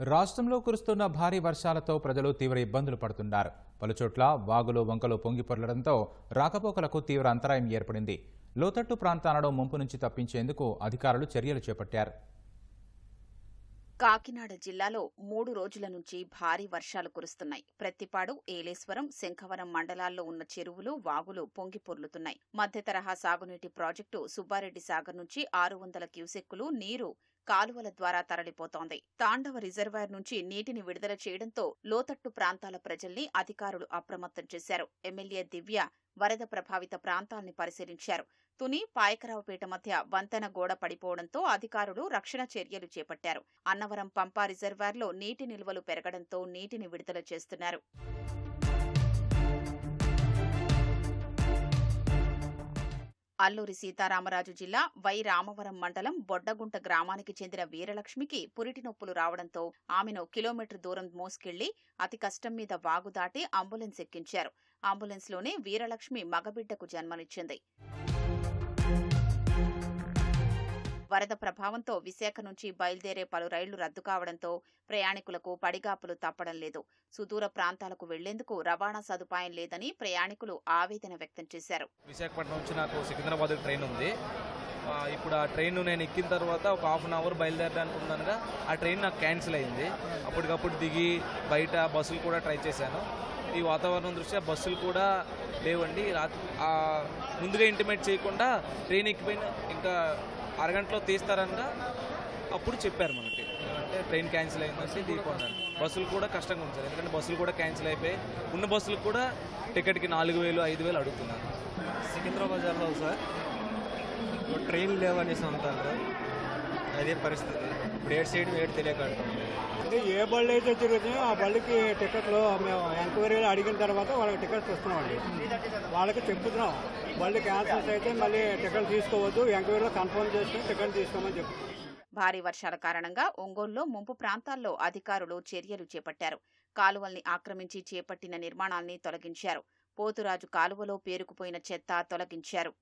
రాష్ట్రంలో కురుస్తున్న భారీ వర్షాలతో ప్రజలు తీవ్ర ఇబ్బందులు పడుతున్నారు. పలుచోట్ల వాగులు వంకలు పొంగిపొర్లడంతో రాకపోకలకు తీవ్ర అంతరాయం ఏర్పడింది. లోతట్టు ప్రాంతాలను ముంపు నుంచి తప్పించేందుకు అధికారులు చర్యలు చేపట్టారు. కాకినాడ జిల్లాలో మూడు రోజుల నుంచి భారీ వర్షాలు కురుస్తున్నాయి. ప్రత్తిపాడు ఏలేశ్వరం శంఖవరం మండలాల్లో ఉన్న చెరువులు వాగులు పొంగి పొర్లుతున్నాయి. మధ్య తరహా సాగునీటి ప్రాజెక్టు సుబ్బారెడ్డి సాగర్ నుంచి ఆరు వందల క్యూసెక్కులు నీరు కాలువల ద్వారా తరలిపోతోంది. తాండవ రిజర్వాయర్ నుంచి నీటిని విడుదల చేయడంతో లోతట్టు ప్రాంతాల ప్రజల్ని అధికారులు అప్రమత్తం చేశారు. ఎమ్మెల్యే దివ్య వరద ప్రభావిత ప్రాంతాల్ని పరిశీలించారు. తుని పాయకరావుపేట మధ్య వంతెన గోడ పడిపోవడంతో అధికారులు రక్షణ చర్యలు చేపట్టారు. అన్నవరం పంపా రిజర్వాయర్లో నీటి నిల్వలు పెరగడంతో నీటిని విడుదల చేస్తున్నారు. అల్లూరి సీతారామరాజు జిల్లా వై రామవరం మండలం బొడ్డగుంట గ్రామానికి చెందిన వీరలక్ష్మికి పురిటి నొప్పులు రావడంతో ఆమెను కిలోమీటర్ దూరం మోసుకెళ్ళి అతి కష్టం మీద వాగు దాటి అంబులెన్స్ ఎక్కించారు. అంబులెన్స్లోనే వీరలక్ష్మి మగబిడ్డకు జన్మనిచ్చింది. వరద ప్రభావంతో విశాఖ నుంచి బయలుదేరే పలు రైళ్ళు రద్దు కావడంతో ప్రయాణికులకు పడిగాపులు తప్పడం లేదు. సుదూర ప్రాంతాలకు వెళ్ళేందుకు రవాణా సదుపాయం లేదని ప్రయాణికులు ఆవేదన వ్యక్తం చేశారు. విశాఖపట్నం నుంచి నాకు సికింద్రాబాద్ ట్రైన్ ఉంది. ఇప్పుడు ఆ ట్రైన్ నేను ఎక్కిన తర్వాత ఒక హాఫ్ అన్ అవర్ బయలుదేరడానికి ఉందనగా ఆ ట్రైన్ నాకు క్యాన్సిల్ అయింది. అప్పటికప్పుడు దిగి బయట బస్సులు కూడా ట్రై చేశాను. ఈ వాతావరణం దృష్ట్యా బస్సులు కూడా లేవండి. రాత్రి ముందుగా ఇంటిమేట్ చేయకుండా ట్రైన్ ఎక్కిపోయిన ఇంకా అరగంటలో తీస్తారంట. అప్పుడు చెప్పారు మనకి. అంటే ట్రైన్ క్యాన్సిల్ అయిందని దిగిపోండి బస్సులు కూడా కష్టంగా ఉంది సార్. ఎందుకంటే బస్సులు కూడా క్యాన్సిల్ అయిపోయి ఉన్న బస్సులు కూడా టికెట్కి నాలుగు వేలు ఐదు వేలు అడుగుతున్నారు. సికింద్రాబాద్ జరగదు సార్. ట్రైన్ లేవనేసి అంటారు అదే పరిస్థితి. ఏడు సైడ్ ఏడు తెలియకంటాం అంటే ఏ బళ్ళు అయితే తిరుగుతున్నాయో ఆ బళ్ళకి టికెట్లు మేము ఎంక్వైరీలో అడిగిన తర్వాత వాళ్ళకి టికెట్స్ ఇస్తున్నామండి వాళ్ళకి చెప్తున్నాం. బళ్ళు క్యాన్సిల్స్ అయితే మళ్ళీ టికెట్ తీసుకోవద్దు ఎంక్వైరీలో కన్ఫర్మ్ చేసుకుని టికెట్ తీసుకోమని చెప్తున్నాం. భారీ వర్షాల కారణంగా ఒంగోలులో ముంపు ప్రాంతాల్లో అధికారులు చర్యలు చేపట్టారు. కాలువల్ని ఆక్రమించి చేపట్టిన నిర్మాణాల్ని తొలగించారు. పోతురాజు కాలువలో పేరుకుపోయిన చెత్త తొలగించారు.